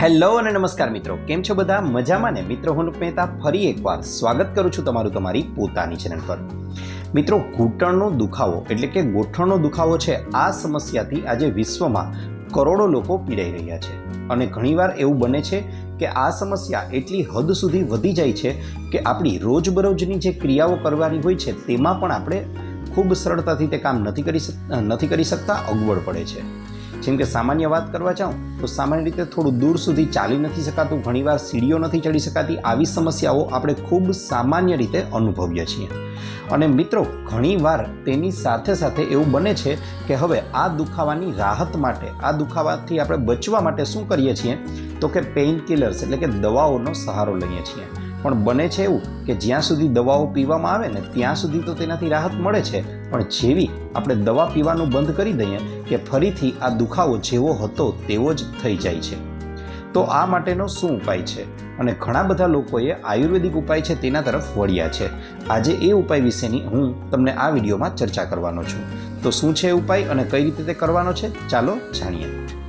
Hello અને નમસ્કાર મિત્રો, કેમ છો બધા? મજામાં ને? મિત્રો, હું મહેતા ફરી એકવાર સ્વાગત કરું છું તમારું તમારી પોતાની ચેનલ પર. મિત્રો, ઘૂંટણનો દુખાવો એટલે કે ગોઠણનો દુખાવો છે આ સમસ્યાથી આજે વિશ્વમાં કરોડો લોકો પીડાઈ રહ્યા છે. અને ઘણીવાર એવું બને છે કે આ સમસ્યા એટલી હદ સુધી વધી જાય છે કે આપણી રોજબરોજની જે ક્રિયાઓ કરવાની હોય છે તેમાં પણ આપણે ખૂબ સરળતાથી તે કામ નથી કરી નથી કરી શકતા, અગવડ પડે છે. જેમ કે સામાન્ય વાત કરવા જાઉં, તો સામાન્ય રીતે થોડું દૂર સુધી ચાલી નથી શકાતું, ઘણીવાર સીડીઓ નથી ચડી શકાતી. આવી સમસ્યાઓ આપણે ખૂબ સામાન્ય રીતે અનુભવીએ છીએ. અને મિત્રો, ઘણીવાર તેની સાથે સાથે એવું બને છે કે હવે આ દુખાવાની રાહત માટે, આ દુખાવાથી આપણે બચવા માટે શું કરીએ છીએ? તો કે પેઇન કિલર્સ એટલે કે દવાઓનો સહારો લઈએ છીએ. પણ બને છે એવું કે જ્યાં સુધી દવાઓ પીવામાં આવે ને ત્યાં સુધી તો તેનાથી રાહત મળે છે. પણ જેવી આપણે દવા પીવાનું બંધ કરી દઈએ કે ફરીથી આ દુખાવો જેવો હતો તેવો જ થઈ જાય છે. તો આ માટેનો શું ઉપાય છે? અને ઘણા બધા લોકોએ આયુર્વેદિક ઉપાય છે તેના તરફ વળ્યા છે. આજે એ ઉપાય વિશેની હું તમને આ વિડીયોમાં ચર્ચા કરવાનો છું. તો શું છે ઉપાય અને કઈ રીતે તે કરવાનો છે? ચાલો જાણીએ.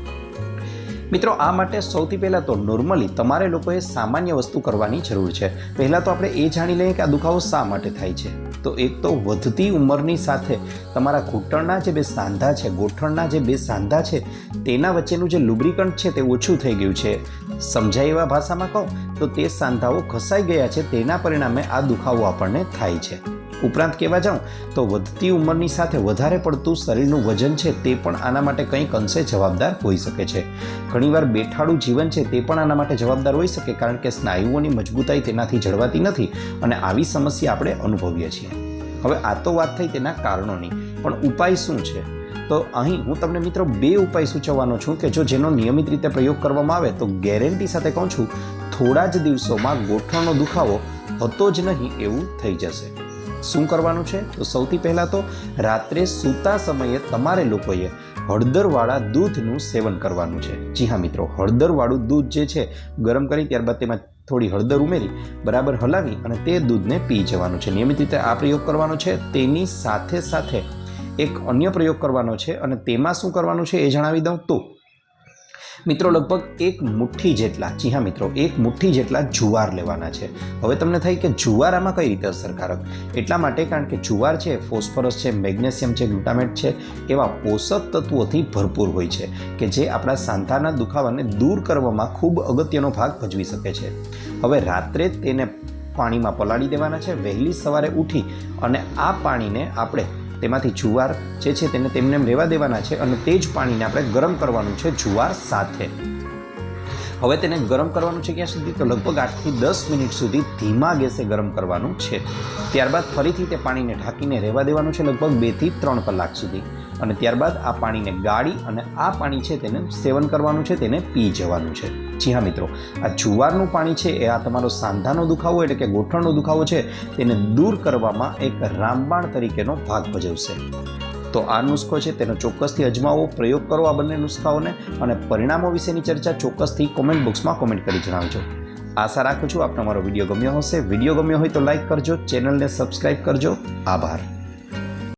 મિત્રો, આ માટે સૌથી પહેલાં તો નોર્મલી તમારે લોકોએ સામાન્ય વસ્તુ કરવાની જરૂર છે. પહેલાં તો આપણે એ જાણી લઈએ કે આ દુખાવો શા માટે થાય છે. તો એક તો વધતી ઉંમરની સાથે તમારા ઘૂંટણના જે બે સાંધા છે, ગોઠણના જે બે સાંધા છે, તેના વચ્ચેનું જે લુબ્રિકન્ટ છે તે ઓછું થઈ ગયું છે. સમજાય એવા ભાષામાં કહો, તો તે સાંધાઓ ઘસાઈ ગયા છે, તેના પરિણામે આ દુખાવો આપણને થાય છે. ઉપરાંત કહેવા જાઉં તો વધતી ઉંમરની સાથે વધારે પડતું શરીરનું વજન છે તે પણ આના માટે કંઈક અંશે જવાબદાર હોઈ શકે છે. ઘણીવાર બેઠાડું જીવન છે તે પણ આના માટે જવાબદાર હોઈ શકે કારણ કે સ્નાયુઓની મજબૂતાઈ તેનાથી જળવાતી નથી અને આવી સમસ્યા આપણે અનુભવીએ છીએ. હવે આ તો વાત થઈ તેના કારણોની, પણ ઉપાય શું છે? તો અહીં હું તમને મિત્રો બે ઉપાય સૂચવવાનો છું કે જો જેનો નિયમિત રીતે પ્રયોગ કરવામાં આવે તો ગેરંટી સાથે કહું છું, થોડા જ દિવસોમાં ગોઠણનો દુખાવો હતો જ નહીં એવું થઈ જશે. શું કરવાનું છે? તો સૌથી પહેલાં તો રાત્રે સૂતા સમયે તમારે લોકોએ હળદરવાળા દૂધનું સેવન કરવાનું છે. જી હા મિત્રો, હળદરવાળું દૂધ જે છે, ગરમ કરી ત્યારબાદ તેમાં થોડી હળદર ઉમેરી, બરાબર હલાવી અને તે દૂધને પી જવાનું છે. નિયમિત રીતે આ પ્રયોગ કરવાનો છે. તેની સાથે સાથે એક અન્ય પ્રયોગ કરવાનો છે અને તેમાં શું કરવાનું છે એ જણાવી દઉં તો મિત્રો લગભગ એક મુઠ્ઠી જેટલા, જી હા મિત્રો, એક મુઠ્ઠી જેટલા જુવાર લેવાના છે. હવે તમને થાય કે જુવાર આમાં કઈ રીતે અસરકારક? એટલા માટે કારણ કે જુવાર છે, ફોસ્ફરસ છે, મેગ્નેશિયમ છે, ગ્લુટામેટ છે, એવા પોષક તત્વોથી ભરપૂર હોય છે કે જે આપણા સાંધાના દુખાવાને દૂર કરવામાં ખૂબ અગત્યનો ભાગ ભજવી શકે છે. હવે રાત્રે તેને પાણીમાં પલાળી દેવાના છે, વહેલી સવારે ઉઠી અને આ પાણીને આપણે તેમાંથી જુવાર જે છે તેને તેમને રહેવા દેવાના છે અને તે જ પાણીને આપણે ગરમ કરવાનું છે જુવાર સાથે. હવે તેને ગરમ કરવાનું છે ક્યાં સુધી? તો લગભગ આઠથી દસ મિનિટ સુધી ધીમા ગેસે ગરમ કરવાનું છે. ત્યારબાદ ફરીથી તે પાણીને ઢાંકીને રહેવા દેવાનું છે લગભગ બેથી ત્રણ કલાક સુધી. અને ત્યારબાદ આ પાણીને ગાળી અને આ પાણી છે તેને સેવન કરવાનું છે, તેને પી જવાનું છે. જી હા મિત્રો, આ જુવારનું પાણી છે એ આ તમારો સાંધાનો દુખાવો એટલે કે ગોઠણનો દુખાવો છે, તેને દૂર કરવામાં એક રામબાણ તરીકેનો ભાગ ભજવશે. તો આ નુસ્ખો છે, તેનો ચોક્કસથી અજમાવો, પ્રયોગ કરો આ બંને નુસ્ખાઓને અને પરિણામો વિશેની ચર્ચા ચોક્કસથી કોમેન્ટ બોક્સમાં કોમેન્ટ કરી જણાવજો. આશા રાખું છું આપનો મારો વીડિયો ગમ્યો હશે. વીડિયો ગમ્યો હોય તો લાઇક કરજો ચેનલને સબસ્ક્રાઈબ કરજો. આભાર.